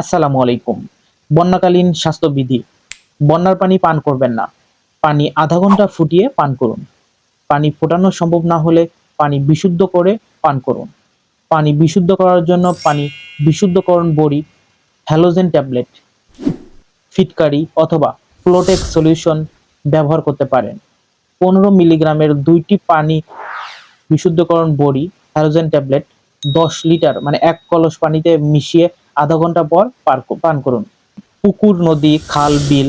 আসসালামু আলাইকুম। বন্যাকালীন স্বাস্থ্যবিধি। বন্যার পানি পান করবেন না। পানি আধা ঘণ্টা ফুটিয়ে পান করুন। পানি ফোটানো সম্ভব না হলে পানি বিশুদ্ধ করে পান করুন। পানি বিশুদ্ধ করার জন্য পানি বিশুদ্ধকরণ বড়ি, হ্যালোজেন ট্যাবলেট, ফিটকারি অথবা ফ্লোটেক্স সলিউশন ব্যবহার করতে পারেন। পনেরো মিলিগ্রামের দুইটি পানি বিশুদ্ধকরণ বড়ি, হ্যালোজেন ট্যাবলেট দশ লিটার মানে এক কলস পানিতে মিশিয়ে আধা ঘণ্টা পর পান করুন। পুকুর, নদী, খাল, বিল,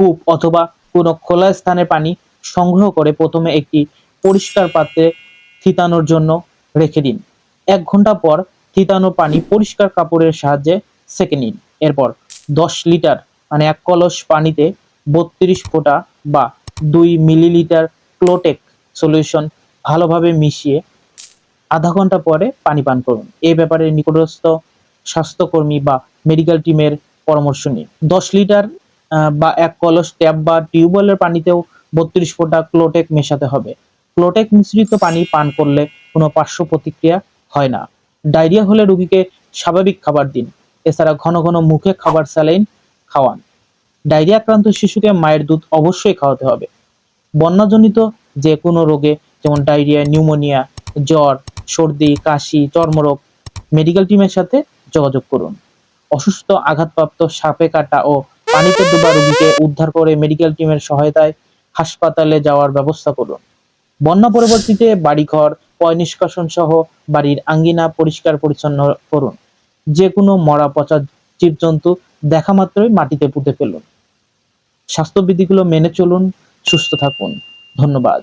কূপ অথবা কোনো খোলা স্থানে পানি সংগ্রহ করে প্রথমে একটি পরিষ্কার পাত্রে থিতানোর জন্য রেখে দিন। এক ঘণ্টা পর থিতানো পানি পরিষ্কার কাপড়ের সাহায্যে সেকে নিন। এরপর দশ লিটার মানে এক কলস পানিতে বত্রিশ ফোঁটা বা দুই মিলিলিটার ক্লোটেক সলিউশন ভালোভাবে মিশিয়ে আধা ঘণ্টা পরে পানি পান করুন। এই ব্যাপারে নিকটস্থ স্বাস্থ্যকর্মী বা মেডিকেল টিমের পরামর্শ নিন দশ লিটার বা এক কলস ট্যাপ বা টিউবওয়েলের পানিতেও বত্রিশ ফোঁটা ক্লোটেক মেশাতে হবে। ক্লোটেক মিশ্রিত পানি পান করলে কোনো পার্শ্ব প্রতিক্রিয়া হয় না। ডায়রিয়া হলে রোগীকে স্বাভাবিক খাবার দিন। এছাড়া ঘন ঘন মুখে খাবার স্যালাইন খাওয়ান। ডায়রিয়া আক্রান্ত শিশুকে মায়ের দুধ অবশ্যই খাওয়াতে হবে। বন্যাজনিত যে কোনো রোগে যেমন ডায়রিয়া, নিউমোনিয়া, জ্বর, সর্দি, কাশি, চর্মরোগ মেডিকেল টিমের সাথে যোগাযোগ করুন। অসুস্থ, আঘাতপ্রাপ্ত, সাপে কাটা ও পানিতে ডোবা রোগীকে উদ্ধার করে মেডিকেল টিমের সহায়তায় হাসপাতালে যাওয়ার ব্যবস্থা করুন। বন্যা পরবর্তীতে বাড়িঘর, পয় নিষ্কাশন সহ বাড়ির আঙ্গিনা পরিষ্কার পরিচ্ছন্ন করুন। যে কোনো মরা পচা জীবজন্তু দেখা মাত্রই মাটিতে পুঁতে ফেলুন। স্বাস্থ্যবিধিগুলো মেনে চলুন, সুস্থ থাকুন। ধন্যবাদ।